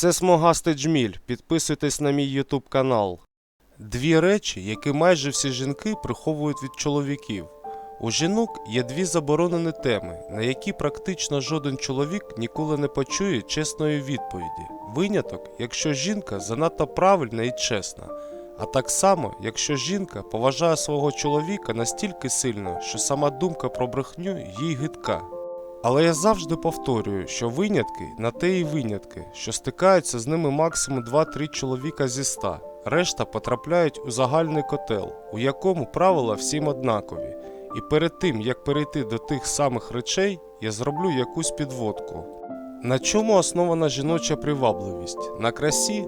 Це смугастий джміль. Підписуйтесь на мій ютуб канал. Дві речі, які майже всі жінки приховують від чоловіків. У жінок є дві заборонені теми, на які практично жоден чоловік ніколи не почує чесної відповіді. Виняток, якщо жінка занадто правильна і чесна. А так само, якщо жінка поважає свого чоловіка настільки сильно, що сама думка про брехню їй гидка. Але я завжди повторюю, що винятки на те і винятки, що стикаються з ними максимум 2-3 чоловіка зі 100. Решта потрапляють у загальний котел, у якому правила всім однакові. І перед тим, як перейти до тих самих речей, я зроблю якусь підводку. На чому основана жіноча привабливість? На красі?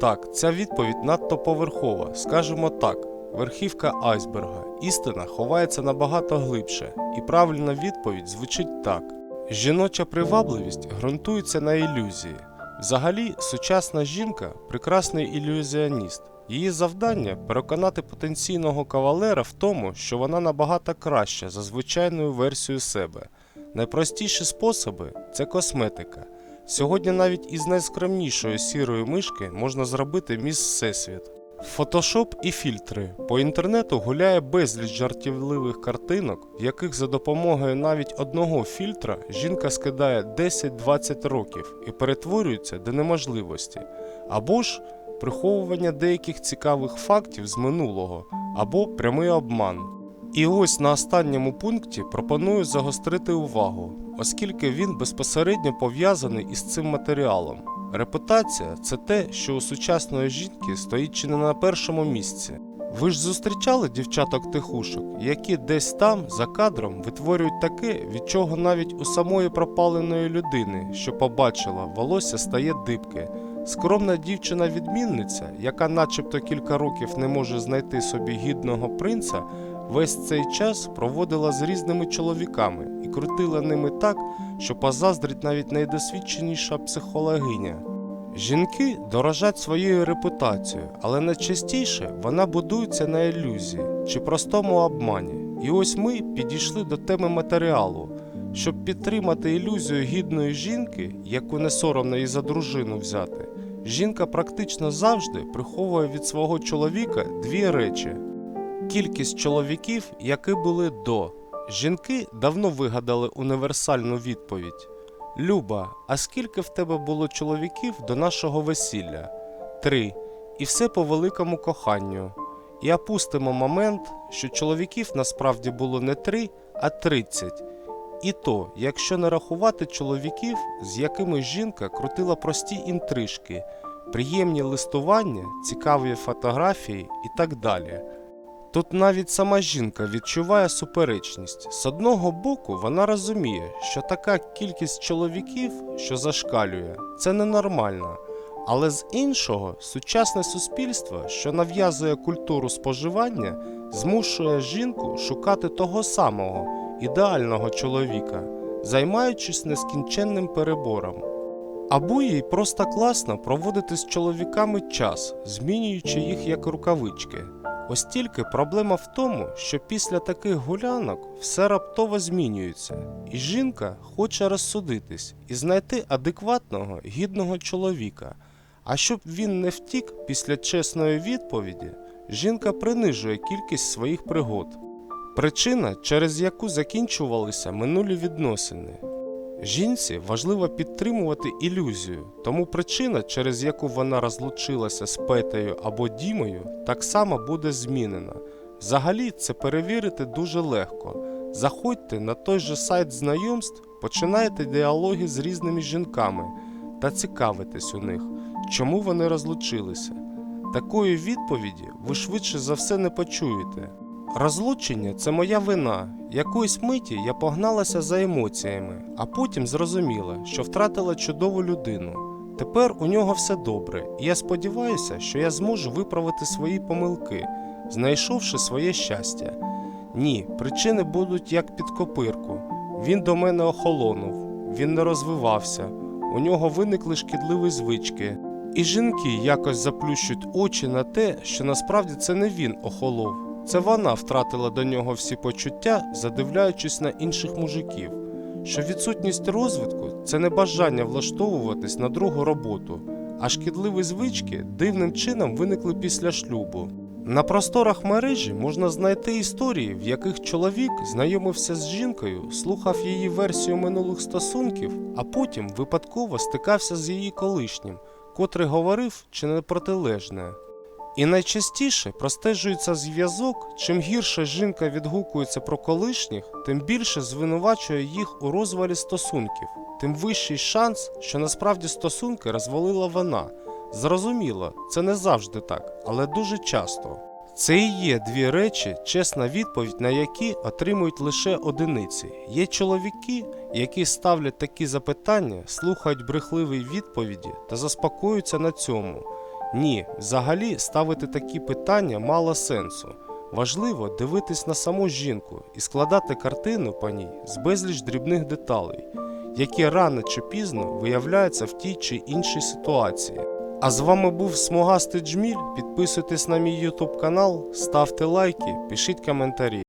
Так, ця відповідь надто поверхова, скажімо так, верхівка айсберга. Істина ховається набагато глибше, і правильна відповідь звучить так: жіноча привабливість ґрунтується на ілюзії. Взагалі, сучасна жінка прекрасний ілюзіоніст. Її завдання переконати потенційного кавалера в тому, що вона набагато краща за звичайною версією себе. Найпростіші способи це косметика. Сьогодні навіть із найскромнішої сірої мишки можна зробити міс Всесвіт. Фотошоп і фільтри. По інтернету гуляє безліч жартівливих картинок, в яких за допомогою навіть одного фільтра жінка скидає 10-20 років і перетворюється до неможливості. Або ж приховування деяких цікавих фактів з минулого, або прямий обман. І ось на останньому пункті пропоную загострити увагу, оскільки він безпосередньо пов'язаний із цим матеріалом. Репутація це те, що у сучасної жінки стоїть чи не на першому місці. Ви ж зустрічали дівчаток-тихушок, які десь там, за кадром, витворюють таке, від чого навіть у самої пропаленої людини, що побачила, волосся стає дибке. Скромна дівчина-відмінниця, яка начебто кілька років не може знайти собі гідного принца, весь цей час проводила з різними чоловіками і крутила ними так, що позаздрить навіть найдосвідченіша психологиня. Жінки дорожать своєю репутацією, але найчастіше вона будується на ілюзії чи простому обмані. І ось ми підійшли до теми матеріалу. Щоб підтримати ілюзію гідної жінки, яку не соромно і за дружину взяти, жінка практично завжди приховує від свого чоловіка дві речі: кількість чоловіків, які були до. Жінки давно вигадали універсальну відповідь. Люба, а скільки в тебе було чоловіків до нашого весілля? Три. І все по великому коханню. І опустимо момент, що чоловіків насправді було не три, а тридцять. І то, якщо не рахувати чоловіків, з якими жінка крутила прості інтрижки, приємні листування, цікаві фотографії і так далі. Тут навіть сама жінка відчуває суперечність. З одного боку, вона розуміє, що така кількість чоловіків, що зашкалює, це ненормально. Але з іншого, сучасне суспільство, що нав'язує культуру споживання, змушує жінку шукати того самого ідеального чоловіка, займаючись нескінченним перебором. Або їй просто класно проводити з чоловіками час, змінюючи їх як рукавички. Ось тільки проблема в тому, що після таких гулянок все раптово змінюється, і жінка хоче розсудитись і знайти адекватного, гідного чоловіка. А щоб він не втік після чесної відповіді, жінка принижує кількість своїх пригод. Причина, через яку закінчувалися минулі відносини. Жінці важливо підтримувати ілюзію, тому причина, через яку вона розлучилася з Петею або Дімою, так само буде змінена. Взагалі, це перевірити дуже легко. Заходьте на той же сайт знайомств, починайте діалоги з різними жінками та цікавитесь у них, чому вони розлучилися. Такої відповіді ви швидше за все не почуєте. Розлучення це моя вина. Якоїсь миті я погналася за емоціями, а потім зрозуміла, що втратила чудову людину. Тепер у нього все добре, і я сподіваюся, що я зможу виправити свої помилки, знайшовши своє щастя. Ні, причини будуть як під копирку. Він до мене охолонув, він не розвивався, у нього виникли шкідливі звички. І жінки якось заплющують очі на те, що насправді це не він охолов. Це вона втратила до нього всі почуття, задивляючись на інших мужиків. Що відсутність розвитку це не бажання влаштовуватись на другу роботу, а шкідливі звички дивним чином виникли після шлюбу. На просторах мережі можна знайти історії, в яких чоловік знайомився з жінкою, слухав її версію минулих стосунків, а потім випадково стикався з її колишнім, котрий говорив чи не протилежне. І найчастіше простежується зв'язок, чим гірше жінка відгукується про колишніх, тим більше звинувачує їх у розвалі стосунків, тим вищий шанс, що насправді стосунки розвалила вона. Зрозуміло, це не завжди так, але дуже часто. Це і є дві речі, чесна відповідь на які отримують лише одиниці. Є чоловіки, які ставлять такі запитання, слухають брехливі відповіді та заспокоюються на цьому. Ні, взагалі ставити такі питання мало сенсу. Важливо дивитись на саму жінку і складати картину по ній з безліч дрібних деталей, які рано чи пізно виявляються в тій чи іншій ситуації. А з вами був Смугастий Джміль. Підписуйтесь на мій YouTube канал, ставте лайки, пишіть коментарі.